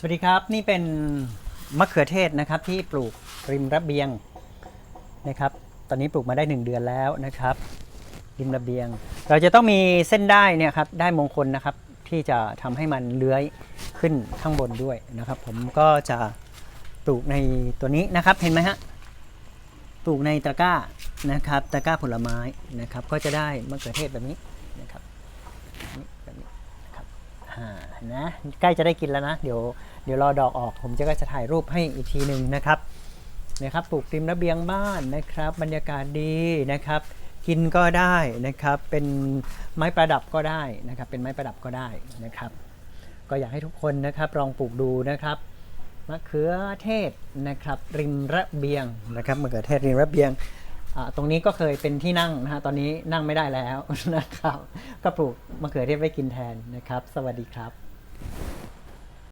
สวัสดีครับ นี่เป็นมะเขือเทศนะครับที่ปลูกริมระเบียงนะครับ ตอนนี้ปลูกมาได้ 1 เดือนแล้วนะครับ ริมระเบียง เราจะต้องมีเส้นได้เนี่ยครับได้มงคลนะครับที่จะทำให้มันเลื้อยขึ้นข้างบนด้วยนะครับ ผมก็จะปลูกในตัวนี้นะครับเห็นไหมฮะปลูกในตะกร้านะครับตะกร้าผลไม้นะครับ ก็จะได้มะเขือเทศแบบนี้นะครับนี่แบบนี้นะครับอ่านะใกล้จะได้กินแล้วนะ เดี๋ยว เดี๋ยวรอดอกออก ผมจะก็จะถ่ายรูปให้อีกทีหนึ่งนะครับนะครับปลูกริมระเบียงบ้านนะครับ บรรยากาศดีนะครับ กินก็ได้นะครับ เป็นไม้ประดับก็ได้นะครับ เป็นไม้ประดับก็ได้นะครับ ก็อยากให้ทุกคนนะครับลองปลูกดูนะครับมะเขือเทศนะครับริมระเบียงนะครับมะเขือเทศริมระเบียงตรงนี้ก็เคยเป็นที่นั่งนะฮะตอนนี้นั่งไม่ได้แล้วนะครับ ก็ปลูกมะเขือเทศไว้กินแทนนะครับ สวัสดีครับ